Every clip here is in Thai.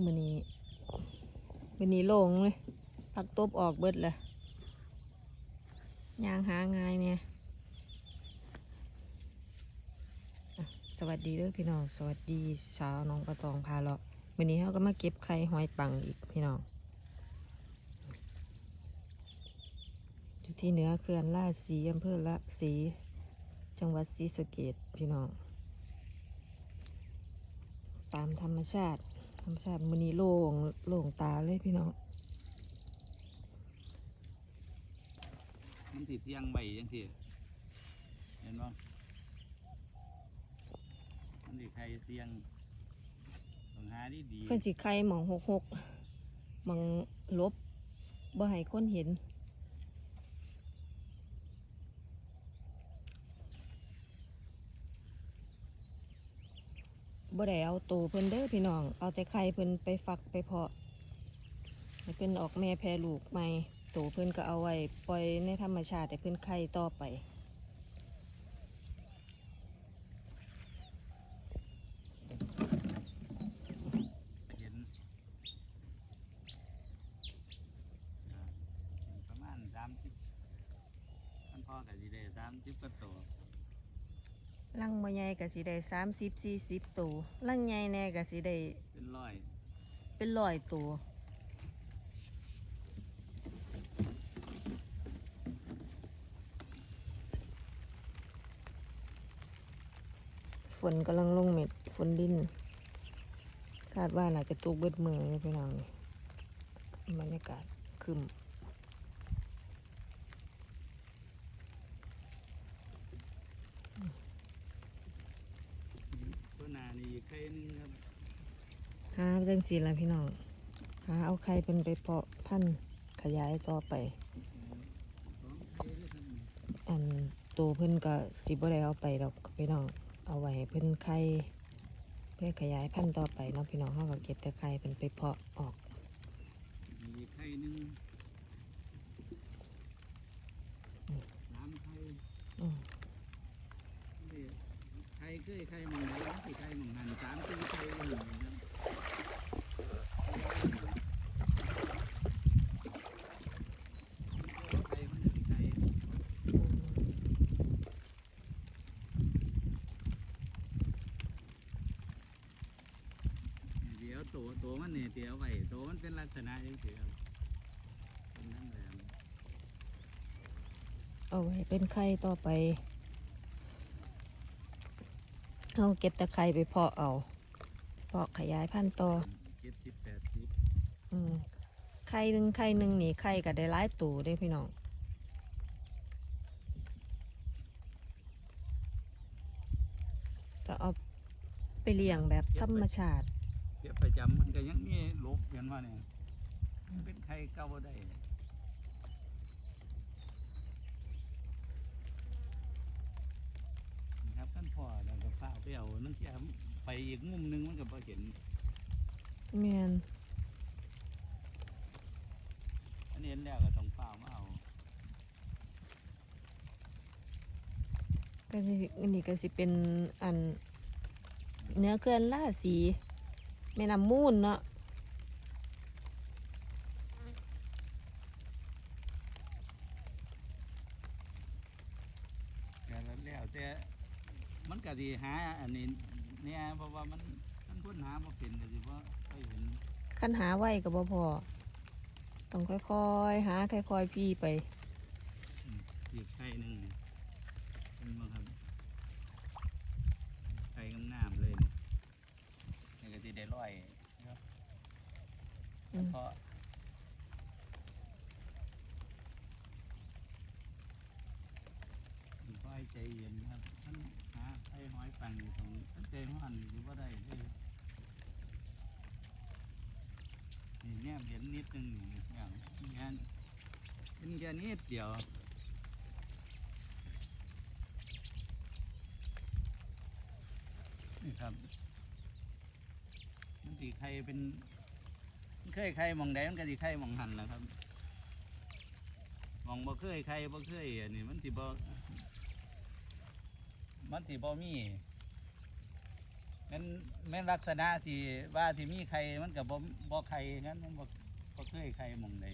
มือนี้มือนี้โล่งเลยผักตบออกเบิดเลยยางหาง่ายเนี่ยสวัสดีเด้อพี่น้อง สวัสดีสาวน้องประตองพาเลาะมือนี้เขาก็มาเก็บไข่หอยปังอีกพี่น้องอยู่ที่เหนือเขื่อนล่าสีอำเภอละสี จังหวัดศรีสะเกดพี่น้อง ตามธรรมชาติ ธรรมชาติมือนี้โล่งโล่งตาเลยพี่น้องมันติดเสียงใบยังสิเห็นบ่มันติดใครเสียงต้องหาดีดีเพิ่นสิไข่หมองหกหกหมองลบบ่ให้คนเห็น บ่ได้เอาตัวเพิ่นเด้อพี่น้อง เอาแต่ไข่เพิ่นไปฟักไปเพาะให้เพิ่นออกแม่แพรลูกใหม่ตัวเพิ่นก็เอาไว้ปล่อยในธรรมชาติให้เพิ่นไข่ต่อไปประมาณสามสิบท่านพ่อกับสีได้สามสิบกว่าตัว ลังบ่ใหญ่ก็สิได้สามสิบสี่สิบตัวลังใหญ่แน่ก็สิได้เป็นร้อยเป็นร้อยตัวฝนกำลังลงเม็ดฝนดิน คาดว่าน่าจะตกเบิดมือเลยพี่น้องนี่บรรยากาศครึม ตัวหนานี่ อีกไข่หนึงครับหาจังสีละพี่น้องหาเอาใครเป็นไปเพาะพันธุ์ขยายต่อไป สองไข่ด้วยครับนี่อันตัวเพิ่นก็สิบ่ได้เอาไปดอกพี่น้องเอาไว้ให้เพิ่นไข่เพื่อขยายพันธุ์ต่อไปเนาะพี่น้องเขาก็เก็บแต่ไข่เป็นไปเพาะออกมีอีกไข่หนึงสามไข่ อืม นี่ ไข่เคยไข่หมองไหนมันสิไข่หมองหันสามสี่ไข่หนึ่งครหนึ่งเดียวตัวตัวมันเนี่ยเดียวไว้ตัวมันเป็นลักษณะยังเสียเอาไว้เป็นไข่ต่อไป เอาเก็บแต่ไข่ไปเพาะเอา เพาะขยายพันธุ์ต่อเจ็ดสิบแปดสิบอืมไข่หนึ่งไข่หนึ่งนี่ไข่ก็ได้หลายตัวเด้พี่น้องจะเอาไปเลี้ยงแบบธรรมชาติ เดี๋ยวประจำมันก็ยังมีลบเห็นว่าเนี่ยมันเป็นไข่เก่าบ่ได้ นะครับท่านพ่อเราก็ฝ้าไปเอานั่นที่ไปอีกมุมหนึงมันก็พอเห็นแมนอันนี้เห็นแล้วก็ต้องฝ้ามาเอาก็สิอันนี้ก็สิเป็นอัน เนื้อเกลือนล่าสีแม่น้ำมูลเนาะ แต่ละแล้วแต่ มันก็สิหาอันนี้เนี่ยเพราะว่ามันมันพ้นหามาเป็นก็สิว่าค่อยเห็นคันหาไว้ก็บ่พอต้องค่อยๆ หาค่อยๆพี่ไปอืมอีกไข่หนึ่งนี่เป็นบ่ครับไข่งามๆเลยนี่นี่ก็สิได้ร้อยครับอืมเพราะมันก็ให้ใจเย็นครับท่านหา ไอ้หอยปังอยู่ตรงท่านใจห้อนอยู่ว่าได้เลยนี่เนี่ยเห็นนิดนึงอย่างงานเป็นแค่นิดเดียวนี่ครับมันตีไข่เป็นเคยไข่มองใดงมันก็ตีไข่มองหันแหละครับมองบ่เคยไข่บ่เคยอันนี้มันตีบ่ มันตีบ่มีแมันแม่นลักษณะสิว่าที่มีใครมันกับบ่บ่ใครงั้นมันบ่บ่เคยใครมองใด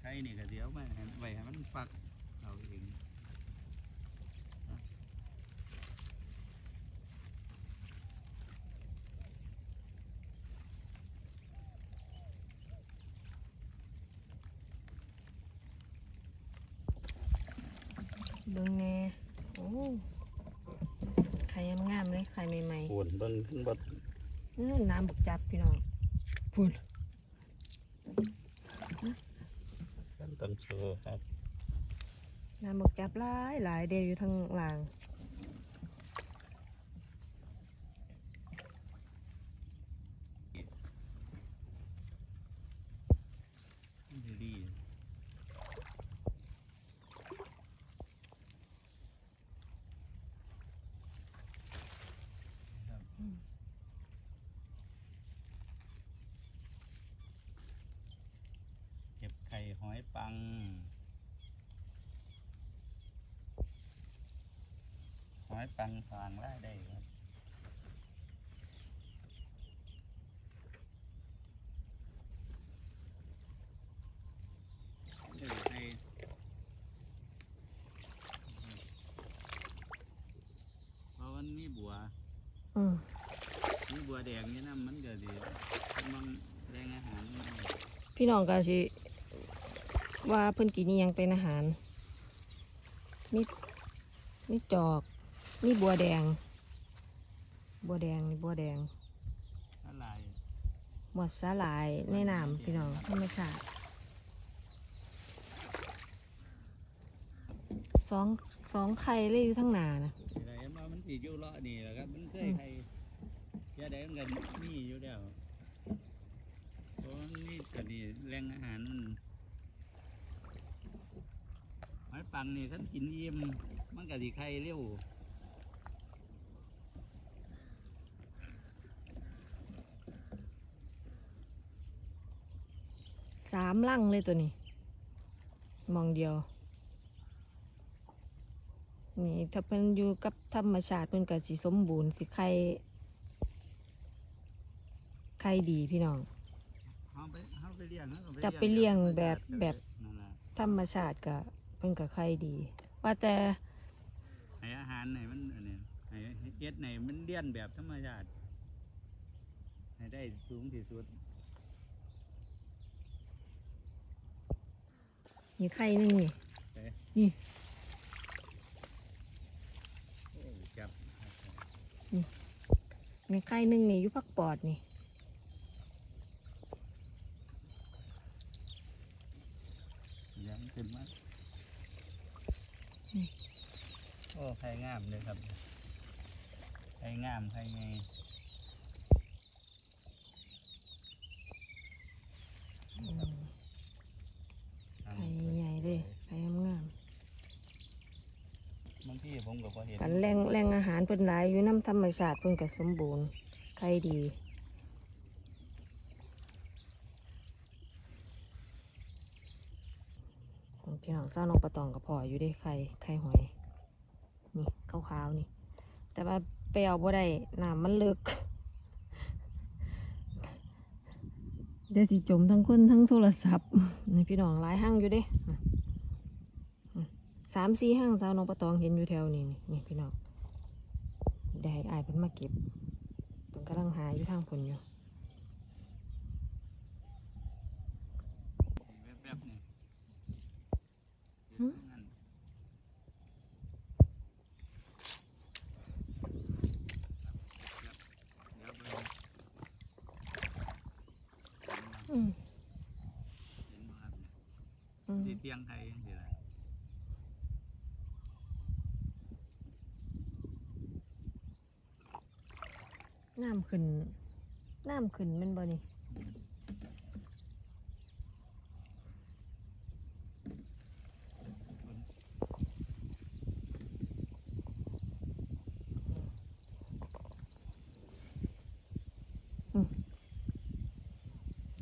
ใครนี่ก็เดี๋ยวมาให้ไว้ให้มันฟักเอาเอง เบิ่งแน่โอ้ไข่งามๆเลยไข่ใหม่ ปวน เบิ่งขึ้นบ่ๆอื้อน้ำบักจับพี่น้องพุ่นกันต้นเชือครับน้ำบักจับหลายหลายเดยวอยู่ทางหล่าง ดีดีครับเก็บไข่ หอยปัง หอยปังฟางได้ได้ครับเดี๋ยวให้เพราะมันมีบัวอืมมีบัวแดงนี่นะมันก็ดีมันแรงอาหารมันพี่น้องก็สิ ว่าเพิ่นกินอิหยังเป็นอาหารมีมีจอกมีบัวแดง บัวแดงนี่บัวแดงอะไรหมดสาหลายในน้ำพี่น้องธรรมชาติสองสองไข่เลยอยู่ทั้งหนานะอะไรมามันสีอยู่เลาะนี่แหละครับมันเคยอืมใครยาแดงกันมีอยู่แล้วเพราะมันนี่ก็ดีแรงอาหารมัน หอยปังนี่ท่านกินเยี่ยมมันก็ดีไข่เร็วสามลังเลยตัวนี้ มองเดียว นี่ถ้าเพิ่นอยู่กับธรรมชาติเพิ่นก็สิสมบูรณ์สิไข่ไข่ดีพี่น้อง เอาไปเอาไปเลี้ยงเอาจะไปเลี้ยงแบบแบบนั่นล่ะธรรมชาติก็ เพิ่นก็ไข่ดี ว่าแต่ให้อาหารไหนมันอันนี้ให้ให้เอ็ดไหนมันเลี้ยนแบบธรรมชาติให้ได้สูงที่สุดนี่ไข่หนึงนี่เอ๊ะ นี่โอ้ยจับนี่ไข่หนึงนี่อยู่พักปอดนี่ย้ำขึ้นมา นี่ โอ้ไข่งามเลยครับไข่งามไข่ไงอืมไข่ใหญ่เลยไข่งามบางที่ผมก็พอเห็นๆกันแรงแรงอาหารเพิ่นหลายอยู่น้ำธรรมชาติเพิ่นก็สมบูรณ์ไข่ดีพี่น้องเศร้าน้องปะตองกับพ่ออยู่ได้ไข่ไข่หอย นี่ขาวๆนี่ แต่ว่าไปเอาบ่ได้น้ำมันลึก เดี๋ยวสิจมทั้งคนทั้งโทรศัพท์นี่พี่น้องหลายห้างอยู่เด้สามสี่ห้างสาวน้องปะตองเห็นอยู่แถวนี้นี่นพี่น้องได้ให้อายเพิ่นมาเก็บเพิ่นกำลังหาอยู่ทางผลอยู่ แวบๆนี่ หึ นั่นเดี๋ยวเบิ่ง อืม เห็นบ่ครับ สียงไทยยังสิล่ะน้ำขึ้น น้ำขึ้นมันบ่นี่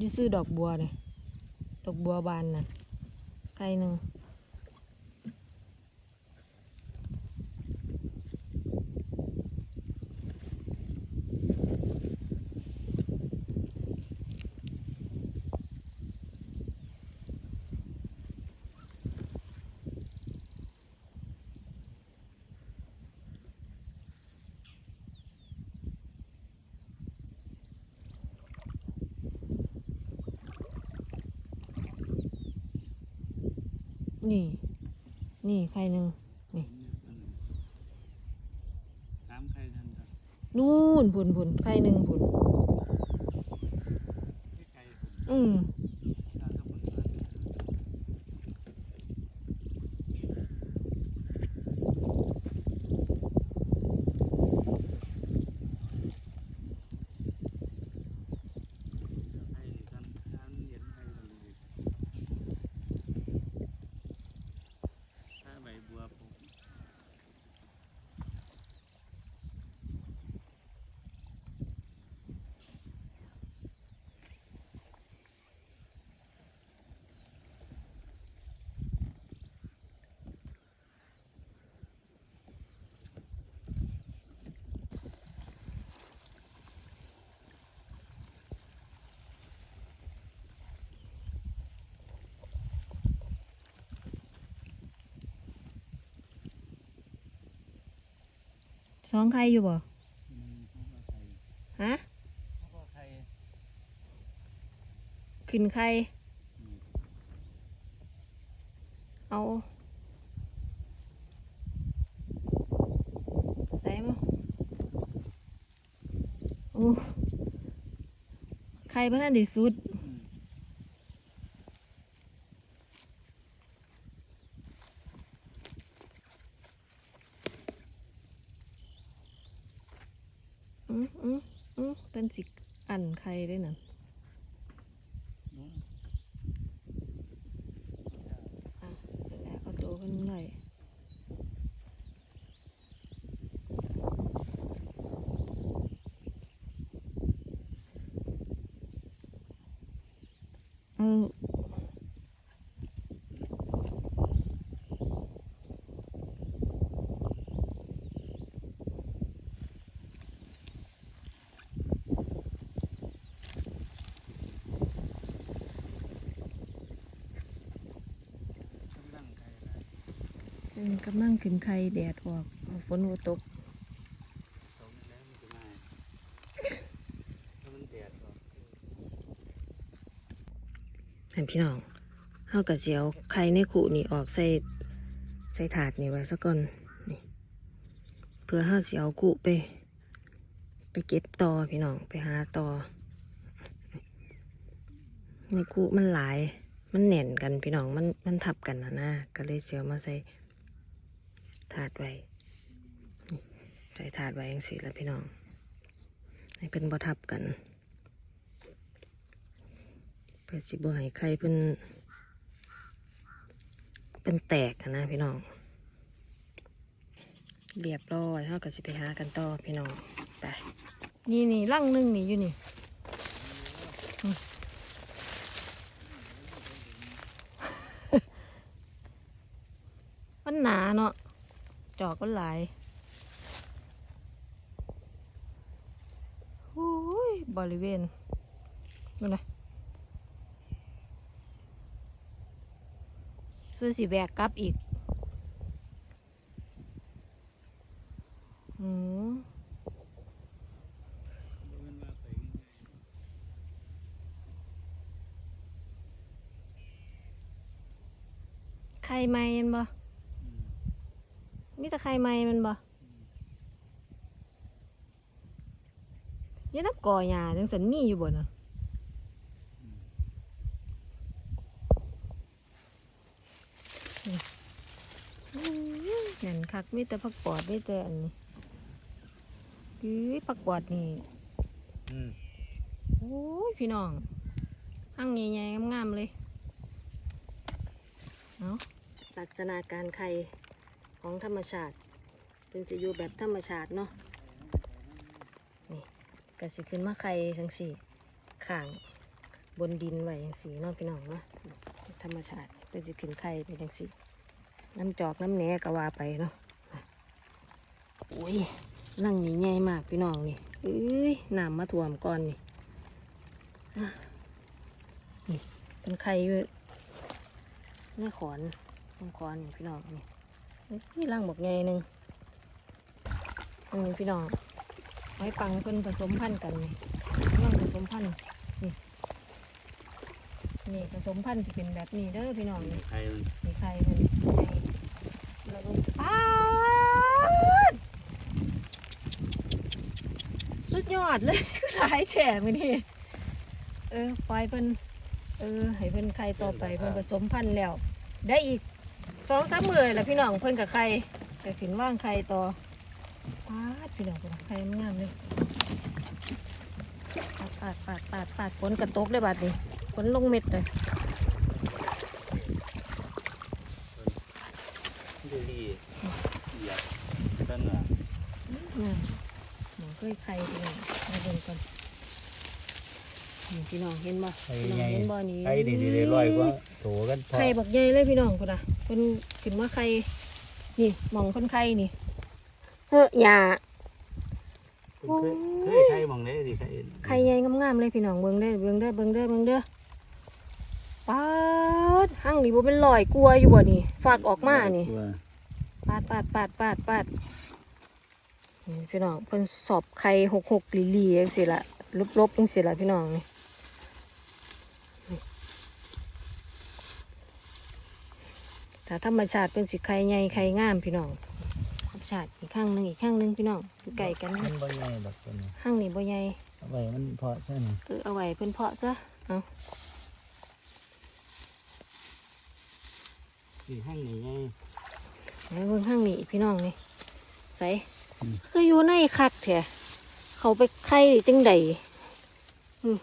ยูซื้อดอกบัวเนี่ยดอกบัวบานน่ะ ไข่หนึ่ง นี่ นี่ไข่หนึ่งน้ำไข่ทันครับนู่นผุนผุนไข่หนึ่งผุนที่ไข่อืม ถ้าสมุนไพรไข่นี่กันน้ำเย็นไข่ตรงนี้ถ้าใบบัวปลูก สองไข่อยู่บ่ฮะขึ้นไข่เอาได้มั้งโอ้ไข่บ้านได้สุด อืม อืมอืมอืมเป็นสิอันไข่ได้นั่น นู้น อะเสร็จแล้วเอาตัวขึ้นหน่อยเออ กำลังไข่ได้ อืม กำลังขึ้นไข่แดดออกฝนหัวตกตรงแล้วมันพี่น้องเฮาก็สิเอาไข่ในขู่นี่ออกใส่ใส่ถาดนี่ไว้ซะก่อนนี่เพื่อเฮาเสิเอากุไป ไปเก็บต่อพี่น้องไปหาต่อในกุมันหลาย มันแน่นกันพี่น้อง มันมันทับกันนะนะก็เลยเสียวมาใส่ ถาดไว้ใส่ถาดไว้ยังสิแล้วพี่น้องให้เป็นบ่ทับกัน เพื่อสิบ่ให้ไข่เพิ่นเป็นแตกนะพี่น้อง เรียบร้อยเฮาก็สิไปหากันต่อพี่น้องไปนี่นี่ลังนึงนี่อยู่นี่มมันหนาเนาะ จอกก็หลายหูยบริเวณดูนะซื้อสีแบกกลับอีกใครมาเห็นบ่ มีแต่ไข่ไม้มันบ่อยังนักก่อหญ้าจังสันมีอยู่บ่น่ะอืมนั่นคักมีแต่ผักปอดมีแต่อันนี้อื้อผักปอดนี่อืมโอ้ยพี่น้องหั่งใหญ่ๆงามๆเลยเอาลักษณะการไข่ ของธรรมชาติเป็นสิอยู่แบบธรรมชาติเนาะนี่ก็สิขึ้นมาไข่จังสี่ข้างบนดินไว้จังสีเนาะพี่น้องเนาะธรรมชาติเป็นสิขึ้นไข่เป็นจังสิน้ำจอกน้ำแหนกว่าไปเนาะโอ้ยนั่งนี่ใหญ่มากพี่น้องนี่เอ้ยน้ำมาท่วมก่อนนี่นี่เป็นไข่อยู่หน้าขอนน้ำขอนนี่พี่น้องนี่ นี่ร่างบอกใหญ่หนึ่งนี่พี่น้องไม้ปังเพิ่นผสมพันธุ์กันนี่ร่างผสมพันธุ์นี่นี่ผสมพันธุ์สิเป็นแบบนี้เด้อพี่น้องนี่ใครมันมีใครมันแล้วก็ป๊าดสุดยอดเลยหลายแฉมือนี่เออปล่อยเพิ่นเออให้เพิ่นไข่ต่อไปเพิ่นผสมพันธุ์แล้ว ได้อีก สองสามมือแล้วพี่น้องเพิ่นกับไข่แต่ขึ้นว่างไข่ต่อปาดพี่น้องเพิ่นไข่งามเลยปาดปาดปาดปาดฝนกระตกเลยบาดนี้ฝนลงเม็ดเลยดูดีอยากต้นอะอืมหนูเคยไข่พี่น้องมาเบิ่งกัน นี่พี่น้องเห็นบ่ไข่พี่น้องใหญ่เห็นบ่นี่ไข่ดีดีเลยร้อยกว่าโถกันพอไข่บักใหญ่เลยพี่น้องพุ่นน่ะเพิ่นขึ้นมาไข่นี่หมองเพิ่นไข่นี่เฮ้อหญ้าเคยเคยไข่หมองได้ดิไข่ไข่ใหญ่งามๆเลยพี่น้องเบิ่งเด้อเบิ่งเด้อเบิ่งเด้อเบิ่งเด้อป๊าดหั่งนี่บ่เป็นรอยกลัวอยู่บ่นี่ฝากออกมานี่ ตัวปาดปาดปาดปาดปาดนี่พี่น้องเพิ่นสอบไข่หกหกลีลีจังสิละลบลบจังสิละพี่น้องนี่ ถ้าธรรมชาติเป็นสิไข่ใหญ่ไข่งามพี่น้องธรรมชาติอีกข้างหนึ่งอีกข้างหนึ่งพี่น้องอยู่ไก่กันมันบ่ใหญ่ดอกตัวนี้ข้างนี้บ่ใหญ่เอาไว้มันเพาะใช่ไหมเออเอาไว้เพิ่นเพาะซะเอาสี่ห้างนี่ไงไว้เบิ่งข้างนี้อีกพี่น้องนี่ใส่ก็อยู่ในคักแท้เขาไปไข่จังใดอืม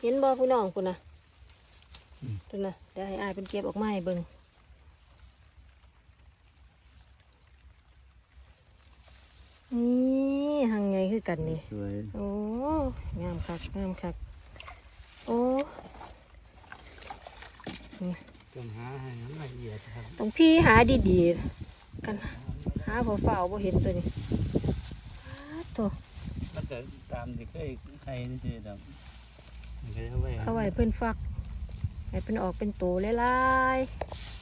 เห็นบ่พี่น้องคุณนะคุณนะเดี๋ยวให้อายเป็นเก็บออกมาให้เบิ่งนี่หังไงคือ กันนี่ สวยโอ้ งามคัก งามคัก โอ้ต้องหาให้มันละเอียดครับต้องพี่หาดีๆ กัน หาเฝ้าๆบ่เห็นตัวนี้หาตัวมันจะตามที่เคยไข่นี่สิดอกมันก็เอาไว้เอาไว้เพิ่นฟัก ให้เพิ่นออกเป็นตัวหลายๆ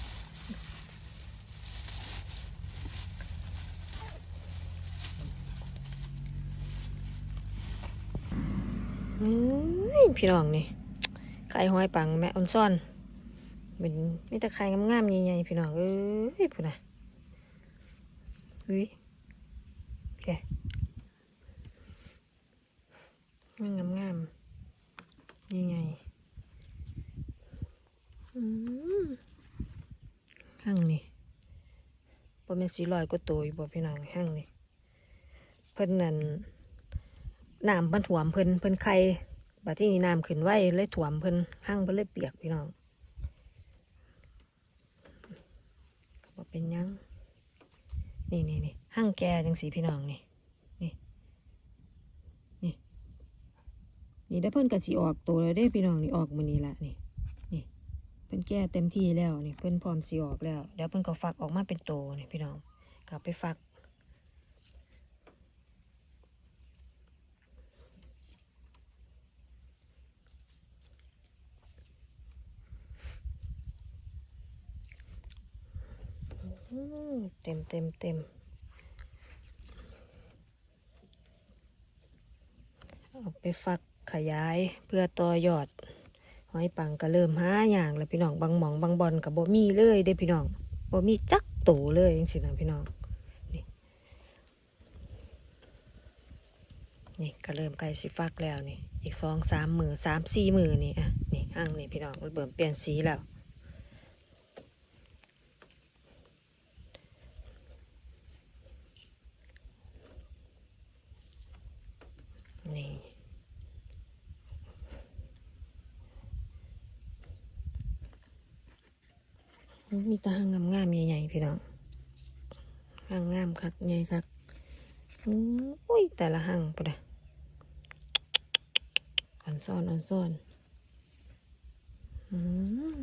พี่น้องนี่ไข่หอยปังแม่ออนซ่อนเป็นมีแต่ไข่งามๆใหญ่ๆพี่น้องเอ้ยพุ่นะเฮ้ยแกมันงามๆใหญ่ๆห้างนี่บ่แม่นสีลอยก็โตอยู่บ่พี่น้องห้างนี่เพิ่นนั่น น้ำเพิ่นถ่วมเพิ่นเพิ่นไข่บัดที่นี่น้ำขึ้นไว้เลยถ่วมเพิ่นห้างเพิ่นเลยเปียกพี่น้องก็บ่เป็นยังนี่นี่นี่ห้างแกจังสีพี่น้องนี่นี่นี่นี่ได้เพิ่นกะสีออกตัวแล้วได้พี่น้องนี่ออกมือนี้ละนี่นี่เพิ่นแก้เต็มที่แล้วนี่เพิ่นพร้อมสีออกแล้วเดี๋ยวเพิ่นก็ฟักออกมาเป็นโตนี่พี่น้องกลับไปฟัก เต็มเต็มเต็มเอาไปฟักขยายเพื่อต่อยอดหอยปังก็เริ่มหาอย่างแล้วพี่น้องบางหมองบางบอลกับบ่มีเลยเด้พี่น้องบ่มีจักโตเลยจังสินะพี่น้องนี่นี่ก็เริ่มใกล้สิฟักแล้วนี่อีกสองสามมือสามสี่มือนี่อะนี่ห้างนี่พี่น้องมันเบิ่มเปลี่ยนสีแล้ว นี่ มีตาหางงามๆใหญ่ๆพี่น้องหางงามคักใหญ่คักอุ้ยแต่ละหางปะเดะอ่อนซ่อนอ่อนซ่อนอืม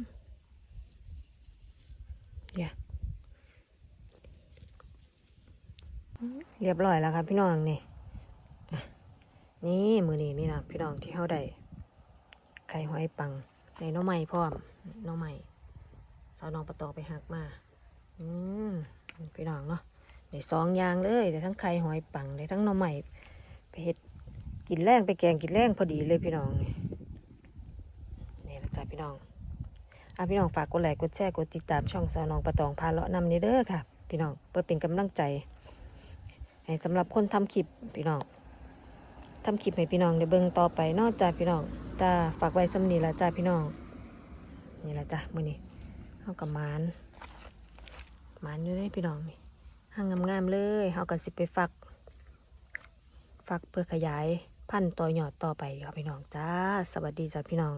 อย่าเรียบร้อยแล้วครับพี่น้องนี่นี่มือนี้นี่นะพี่น้องที่เขาได้ไข่หอยปังในน้องใหม่พร้อมน้องใหม่ สาวน้องประตองไปหักมา อืมพี่น้องเนาะได้สองอย่างเลยได้ทั้งไข่หอยปังได้ทั้งหน้องใหม่ไปเฮ็ดกินแรงไปแกงกินแรงพอดีเลยพี่น้องนี่นี่ละจ้ะพี่น้องอะพี่น้องฝากกดไลค์กดแชร์กดติดตามช่องสาวน้องประตองพาเลาะนำนี้เด้อค่ะ พี่น้องเพื่อเป็นกำลังใจให้สำหรับคนทำคลิปพี่น้องทำคลิปให้พี่น้องได้เบิ่งต่อไปนอกจากพี่น้องตาฝากไว้สำนีละจ้าพี่น้อง นี่ละจ้ะมื้อนี้ เขากับมานมานอยู่ได้พี่น้องนี่ห่างงามๆเลยเขากับสิไปฟักฟักเพื่อขยายพันธุ์ต่อยอดต่อไปครับพี่น้องจ้า สวัสดีจ้าพี่น้อง